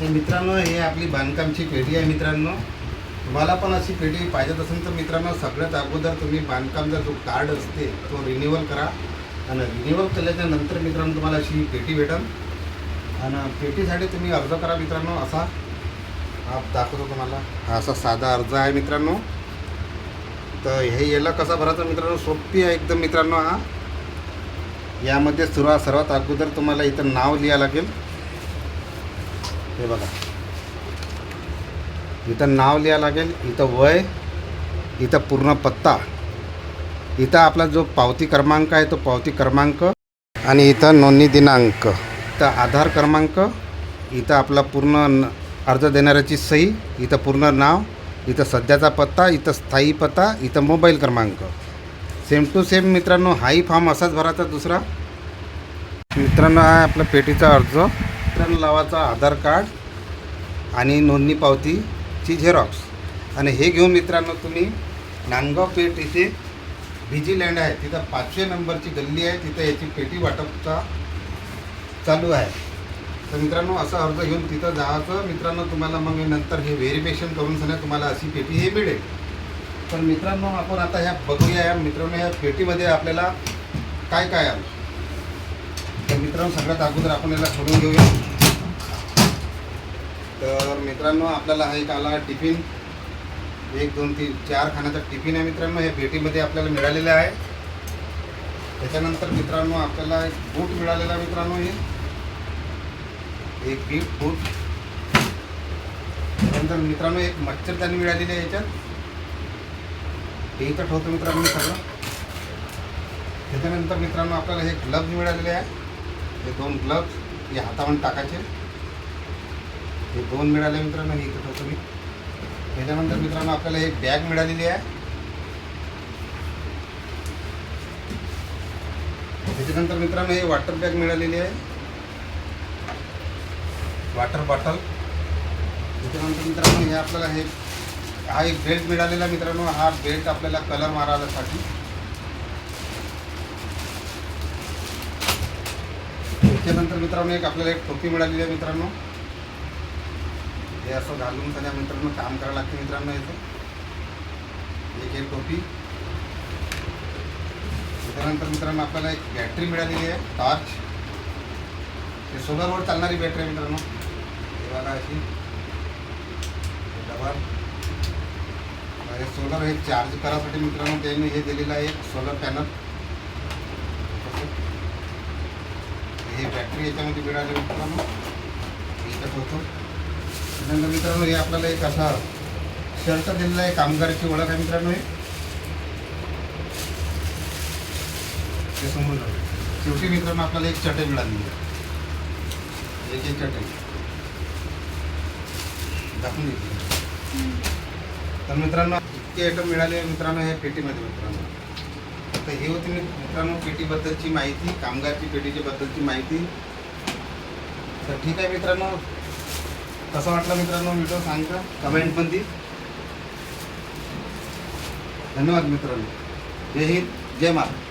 तर मित्रांनो हे आपली बांधकामची पेटी आहे मित्रांनो. तुम्हाला पण अशी पेटी पाहिजेत असेल तर मित्रांनो सगळ्यात अगोदर तुम्ही बांधकामचा जो कार्ड असते तो रिन्युअल करा. आणि रिन्युअल केल्याच्यानंतर मित्रांनो तुम्हाला अशी पेटी भेटेल. आणि पेटीसाठी तुम्ही अर्ज करा मित्रांनो असा. हा दाखवतो तुम्हाला. हा असा साधा अर्ज आहे मित्रांनो. तर हे याला कसा भरायचा मित्रांनो सोपी आहे एकदम मित्रांनो हा. यामध्ये सुरुवात सर्वात अगोदर तुम्हाला इथं नाव लिहा लागेल. हे बघा. इथं नाव लिहा लागेल इथं वय इथं पूर्ण पत्ता. इथं आपला जो पावती क्रमांक आहे तो पावती क्रमांक आणि इथं नोंदणी दिनांक. इथं आधार क्रमांक इथं आपला पूर्ण न- अर्ज देणाऱ्याची सही इथं पूर्ण नाव इथं सध्याचा पत्ता इथं स्थायी पत्ता इथं मोबाईल क्रमांक. सेम टू सेम मित्रांनो हाही फॉर्म असाच भरायचा दुसरा. मित्रांनो हा आपला पेटीचा अर्ज. मित्रांनो लावाचा आधार कार्ड आणि नोंदणी पावतीची झेरॉक्स आणि हे घेऊन मित्रांनो तुम्ही नांदगाव पेठ इथे व्हिजिलँड आहे. तिथं पाचशे नंबरची गल्ली आहे. तिथं याची पेटी वाटपचा चालू आहे. तर मित्रांनो असा अर्ज घेऊन तिथं जायचं. मित्रांनो तुम्हाला मग नंतर हे व्हेरिफिकेशन करून सगळं तुम्हाला अशी पेटी हे मिळेल. पण मित्रांनो आपण आता ह्या बघूया. या मित्रांनो ह्या पेटीमध्ये आपल्याला काय काय आलं तर मित्रांनो सगळ्यात अगोदर आपण याला सोडून घेऊया. मित्रांनो आपल्याला हा एक आला टिफिन. एक दोन तीन चार खाण्याचा टिफिन आहे मित्रांनो. हे भेटीमध्ये आपल्याला मिळालेलं आहे. त्याच्यानंतर मित्रांनो आपल्याला एक बूट मिळालेला मित्रांनो हे. एक बीट बूट. त्यानंतर मित्रांनो एक मच्छरदाणी मिळालेली आहे याच्यात. हे इथं ठेवतो मित्रांनो सगळं. त्याच्यानंतर मित्रांनो आपल्याला हे ग्लव्ज मिळालेले आहे. हे दोन ग्लव्ज हे हातावर टाकायचे. हे दोन मिळाले मित्रांनो हे इथं ठेवतो मी. त्याच्यानंतर मित्रांनो आपल्याला एक बॅग मिळालेली आहे. त्याच्यानंतर मित्रांनो हे वॉटर बॅग मिळालेली आहे. वॉटर बॉटल त्याच्यानंतर मित्रांनो हे आपल्याला हे हा एक बेल्ट मिळालेला मित्रांनो. हा बेल्ट आपल्याला कलर मारायसाठी. त्याच्यानंतर मित्रांनो एक आपल्याला एक टोपी मिळालेली आहे मित्रांनो. हे असं घालून सगळ्या मित्रांनो काम करावं लागते मित्रांनो याचं एक एक टोपी. त्यानंतर मित्रांनो आपल्याला एक बॅटरी मिळालेली आहे टॉर्च हे सोलरवर चालणारी बॅटरी आहे मित्रांनो. हे बघा अशी. हे डबल हे सोलर हे चार्ज करायसाठी मित्रांनो त्यांनी हे दिलेलं आहे एक सोलर पॅनल हे बॅटरी याच्यामध्ये मिळाली मित्रांनो. इथं ठेवतो. त्यानंतर मित्रांनो हे आपल्याला एक असा शर्ट दिलेला आहे कामगाराची ओळख आहे मित्रांनो हे. ते समोर शेवटी मित्रांनो आपल्याला एक चटई मिळाली. एक एक चटई. दाखवून देते. तर मित्रांनो इतके आयटम मिळाले मित्रांनो ह्या पेटीमध्ये मित्रांनो. तर हे होती मी- मित्रांनो पेटीबद्दलची माहिती कामगारची पेटीच्या बद्दलची माहिती. तर ठीक आहे मित्रांनो कसं वाटलं मित्रांनो व्हिडिओ? सांगा कमेंटमध्ये धन्यवाद मित्रांनो. जय हिंद जय महाराज